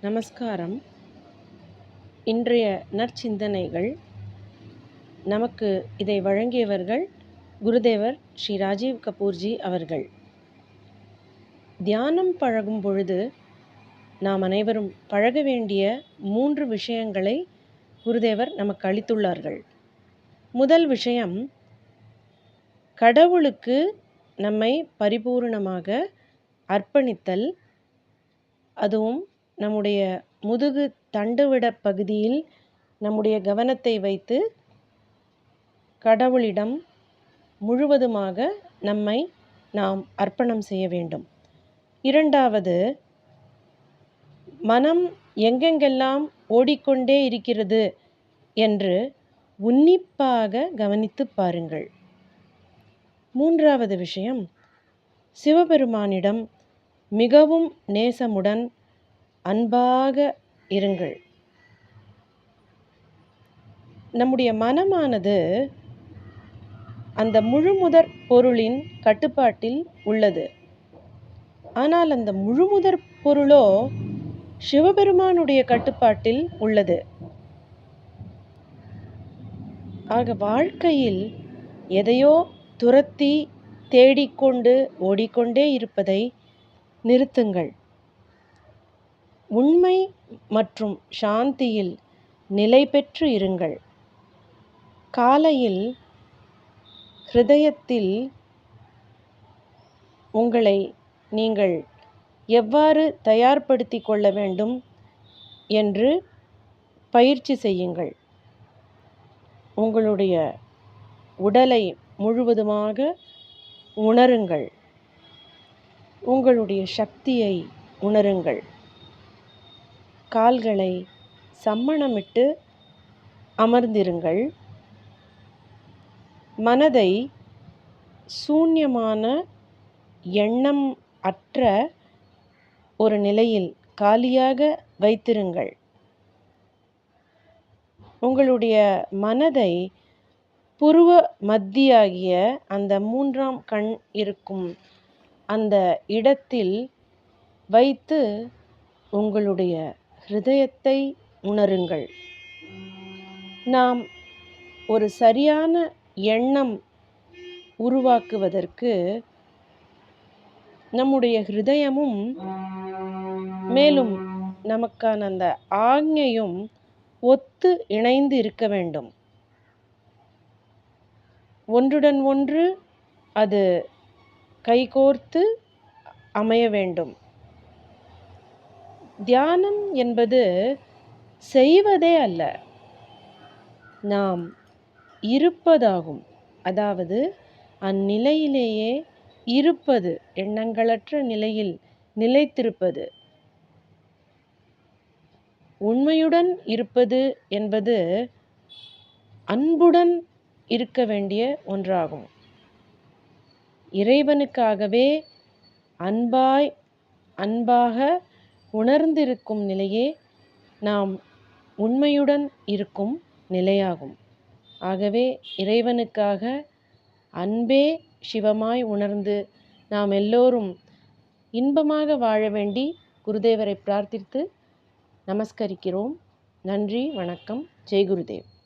நமஸ்காரம். இன்றைய நற்சிந்தனைகள். நமக்கு இதை வழங்கியவர்கள் குருதேவர் ஸ்ரீ ராஜீவ் கபூர்ஜி அவர்கள். தியானம் பழகும் பொழுது நாம் அனைவரும் பழக வேண்டிய மூன்று விஷயங்களை குருதேவர் நமக்கு அளித்துள்ளார்கள். முதல் விஷயம் கடவுளுக்கு நம்மை பரிபூரணமாக அர்ப்பணித்தல். அதுவும் நம்முடைய முதுகு தண்டுவிட பகுதியில் நம்முடைய கவனத்தை வைத்து கடவுளிடம் முழுவதுமாக நம்மை நாம் அர்ப்பணம் செய்ய வேண்டும். இரண்டாவது மனம் எங்கெங்கெல்லாம் ஓடிக்கொண்டே இருக்கிறது என்று உன்னிப்பாக கவனித்து பாருங்கள். மூன்றாவது விஷயம் சிவபெருமானிடம் மிகவும் நேசமுடன் அன்பாக இருங்கள். நம்முடைய மனமானது அந்த முழுமுதற் பொருளின் கட்டுப்பாட்டில் உள்ளது. ஆனால் அந்த முழுமுதற் பொருளோ சிவபெருமானுடைய கட்டுப்பாட்டில் உள்ளது. ஆக வாழ்க்கையில் எதையோ துரத்தி தேடிக்கொண்டு ஓடிக்கொண்டே இருப்பதை நிறுத்துங்கள். உண்மை மற்றும் சாந்தியில் நிலை பெற்று இருங்கள். காலையில் ஹிருதயத்தில் உங்களை நீங்கள் எவ்வாறு தயார்படுத்தி கொள்ள வேண்டும் என்று பயிற்சி செய்யுங்கள். உங்களுடைய உடலை முழுவதுமாக உணருங்கள். உங்களுடைய சக்தியை உணருங்கள். கால்களை சம்மணமிட்டு அமர்ந்திருங்கள். மனதை சூன்யமான எண்ணம் அற்ற ஒரு நிலையில் காலியாக வைத்திருங்கள். உங்களுடைய மனதை புருவ மத்தியாகிய அந்த மூன்றாம் கண் இருக்கும் அந்த இடத்தில் வைத்து உங்களுடைய ஹிருதயத்தை உணருங்கள். நாம் ஒரு சரியான எண்ணம் உருவாக்குவதற்கு நம்முடைய ஹிருதயமும் மேலும் நமக்கான அந்த ஆజ్ఞையும் ஒத்து இணைந்து இருக்க வேண்டும். ஒன்றுடன் ஒன்று அது கைகோர்த்து அமைய வேண்டும். தியானம் என்பது செய்வதே அல்ல. நாம் இருப்பதாகும். அதாவது அந்நிலையிலேயே இருப்பது எண்ணங்களற்ற நிலையில் நிலைத்திருப்பது. உண்மையுடன் இருப்பது என்பது அன்புடன் இருக்க வேண்டிய ஒன்றாகும். இறைவனுக்காகவே அன்பாய் அன்பாக உணர்ந்திருக்கும் நிலையே நாம் உண்மையுடன் இருக்கும் நிலையாகும். ஆகவே இறைவனுக்காக அன்பே சிவமாய் உணர்ந்து நாம் எல்லோரும் இன்பமாக வாழ வேண்டி குருதேவரை பிரார்த்தித்து நமஸ்கரிக்கிறோம். நன்றி வணக்கம். ஜெய் குருதேவ்.